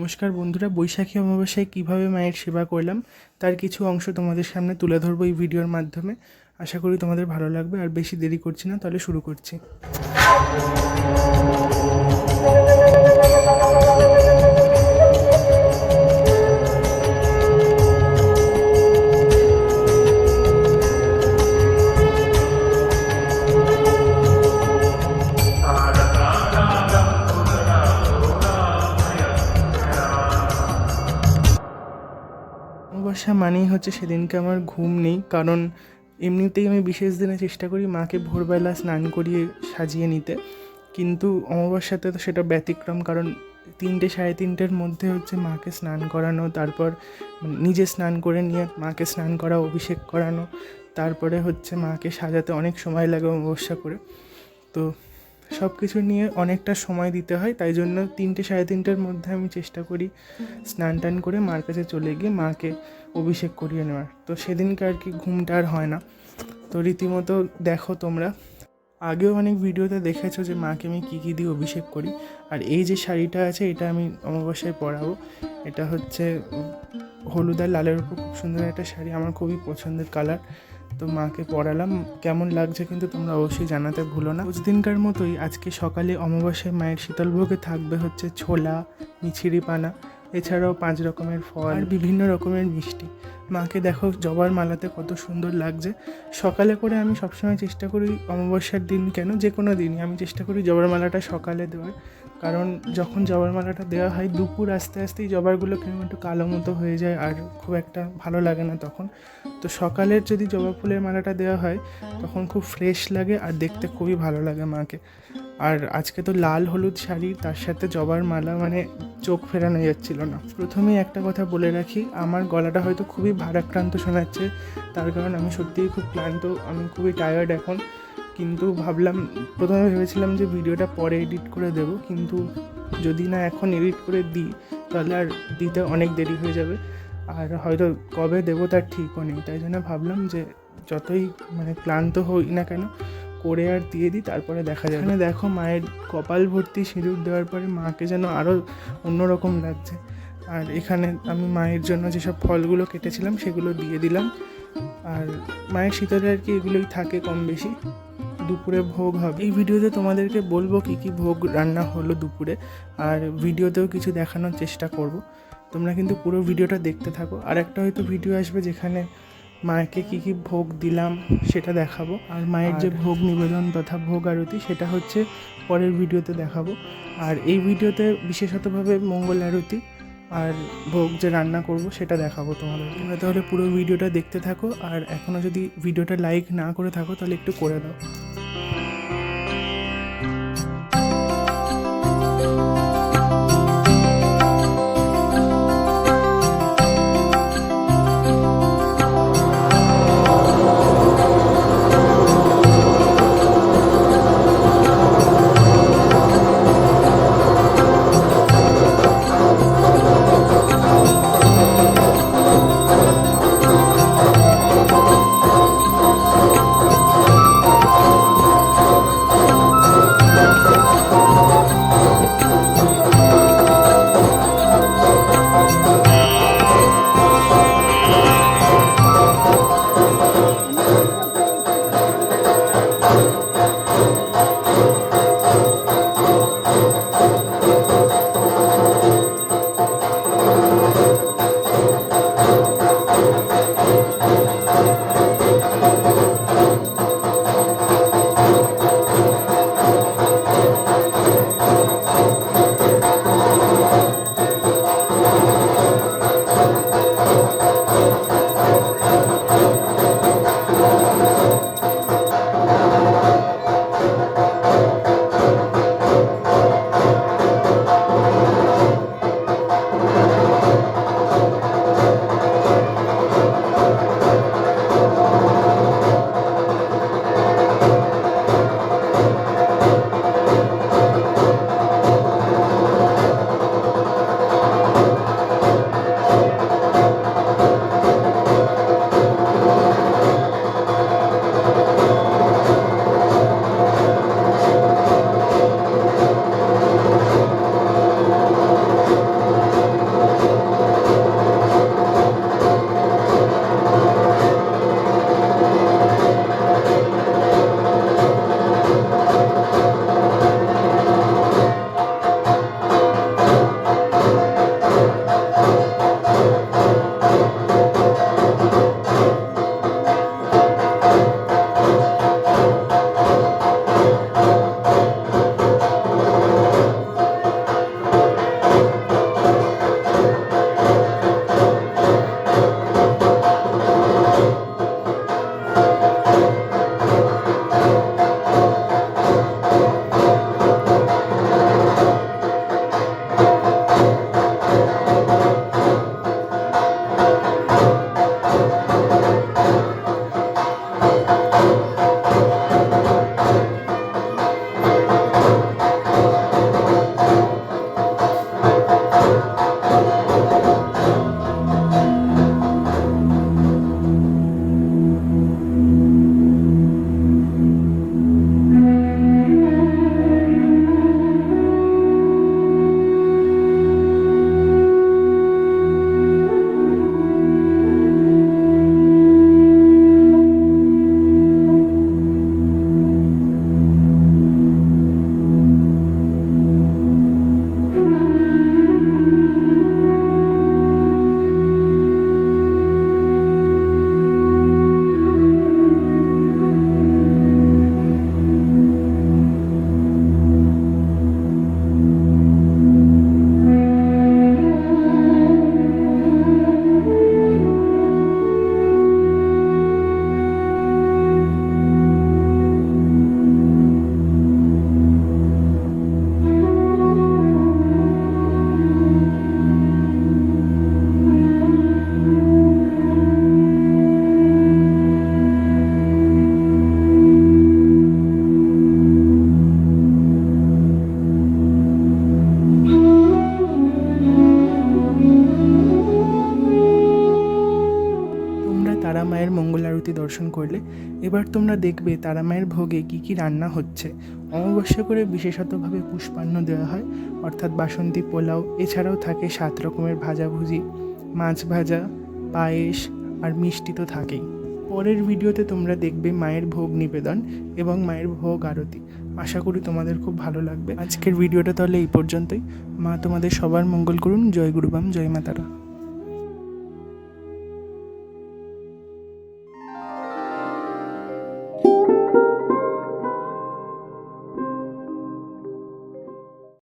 নমস্কার বন্ধুরা, বৈশাখী অমাবস্যায় কীভাবে মায়ের সেবা করলাম, তার কিছু অংশ তোমাদের সামনে তুলে ধরবো এই ভিডিওর মাধ্যমে। আশা করি তোমাদের ভালো লাগবে, আর বেশি দেরি করছি না, তাহলে শুরু করছি। অমাবস্যা মানেই হচ্ছে সেদিনকে আমার ঘুম নেই, কারণ এমনিতেই আমি বিশেষ দিনে চেষ্টা করি মাকে ভোরবেলা স্নান করিয়ে সাজিয়ে নিতে। কিন্তু অমাবস্যাতে তো সেটা ব্যতিক্রম, কারণ তিনটে সাড়ে তিনটের মধ্যে হচ্ছে মাকে স্নান করানো, তারপর নিজে স্নান করে নিয়ে মাকে স্নান করা, অভিষেক করানো, তারপরে হচ্ছে মাকে সাজাতে অনেক সময় লাগে অমাবস্যা করে। তো সব কিছু নিয়ে অনেকটা সময় দিতে হয়, তাই জন্য তিনটে সাড়ে তিনটের মধ্যে আমি চেষ্টা করি স্নান টান করে মার কাছে চলে গিয়ে মাকে অভিষেক করিয়ে নেওয়ার। তো সেদিনকে আর কি ঘুমটা আর হয় না। তো রীতিমতো দেখো তোমরা, আগেও অনেক ভিডিওতে দেখেছ যে মাকে আমি কী কী দিয়ে অভিষেক করি, আর এই যে শাড়িটা আছে এটা আমি অমাবস্যায় পরাবো। এটা হচ্ছে হলুদ আর লালের উপর খুব সুন্দর একটা শাড়ি, আমার খুবই পছন্দের কালার। তো মাকে পড়ালাম, কেমন লাগছে কিন্তু তোমরা অবশ্যই জানাতে ভুলো না। দিনকার মতোই আজকে সকালে অমাবস্যায় মায়ের শীতলভোগে থাকবে হচ্ছে ছোলা মিছিরি পানা এছাড়াও পাঁচ রকমের ফল আর বিভিন্ন রকমের মিষ্টি। মাকে দেখো, জবার মালাতে কত সুন্দর লাগছে। সকালে করে আমি সবসময় চেষ্টা করি অমাবস্যার দিন কেন? যে কোনো দিনই আমি চেষ্টা করি জবার মালাটা সকালে দেওয়ার। কারণ যখন জবার মালাটা দেওয়া হয়, দুপুর আস্তে আস্তেই জবারগুলো কেমন একটু কালো মতো হয়ে যায় আর খুব একটা ভালো লাগে না তখন। তো সকালের যদি জবা ফুলের মালাটা দেওয়া হয়, তখন খুব ফ্রেশ লাগে আর দেখতে খুবই ভালো লাগে মাকে। আর আজকে তো লাল হলুদ শাড়ি, তার সাথে জবার মালা মানে চোখ ফেরানো যাচ্ছিল না। প্রথমেই একটা কথা বলে রাখি, আমার গলাটা হয়তো খুবই ভারাক্রান্ত শোনাচ্ছে, তার কারণ আমি সত্যিই খুব ক্লান্ত, আমি খুবই টায়ার্ড এখন। কিন্তু ভাবলাম, প্রথমে ভেবেছিলাম যে ভিডিওটা পরে এডিট করে দেব, কিন্তু যদি না এখন এডিট করে দিই, তাহলে আর দিতে অনেক দেরি হয়ে যাবে। আর হয়তো কবে দেবো তার ঠিকও নেই, তাই জন্য ভাবলাম যে যতই মানে ক্লান্ত হই না কেন, করে আর দিয়ে দিই, তারপরে দেখা যাবে। এখানে দেখো মায়ের কপাল ভর্তি সিঁদুর দেওয়ার পরে মাকে যেন আরও অন্যরকম লাগছে। আর এখানে আমি মায়ের জন্য যেসব ফলগুলো কেটেছিলাম, সেগুলো দিয়ে দিলাম। আর মায়ের শীতলে আর কি এগুলোই থাকে কম বেশি। দুপুরে ভোগ হবে। এই ভিডিওতে তোমাদেরকে বলব কী কী ভোগ রান্না হলো দুপুরে। আর ভিডিওতেও কিছু দেখানোর চেষ্টা করব। তোমরা কিন্তু পুরো ভিডিওটা দেখতে থাকো। আর একটা হয়তো ভিডিও আসবে যেখানে মাকে কী কী ভোগ দিলাম সেটা দেখাবো। আর মায়ের যে ভোগ নিবেদন তথা ভোগ আরতি সেটা হচ্ছে পরের ভিডিওতে দেখাবো। আর এই ভিডিওতে বিশেষতভাবে মঙ্গল আরতি আর ভোগ যে রান্না করব সেটা দেখাবো তোমাদের তোমরা তাহলে পুরো ভিডিওটা দেখতে থাকো। আর এখনও যদি ভিডিওটা লাইক না করে থাকো তাহলে একটু করে দাও। দর্শন করলে এবার তোমরা দেখবে তারা মায়ের ভোগে কী কী রান্না হচ্ছে। অমাবস্যা করে বিশেষতভাবে পুষ্পান্ন দেওয়া হয়, অর্থাৎ বাসন্তী পোলাও, এছাড়াও থাকে সাত রকমের ভাজাভুজি, মাছ ভাজা, পায়েস আর মিষ্টি তো থাকেই। পরের ভিডিওতে তোমরা দেখবে মায়ের ভোগ নিবেদন এবং মায়ের ভোগ আরতি। আশা করি তোমাদের খুব ভালো লাগবে। আজকের ভিডিওটা তাহলে এই পর্যন্তই। মা তোমাদের সবার মঙ্গল করুন। জয় গুরুবাম, জয় মাতারা।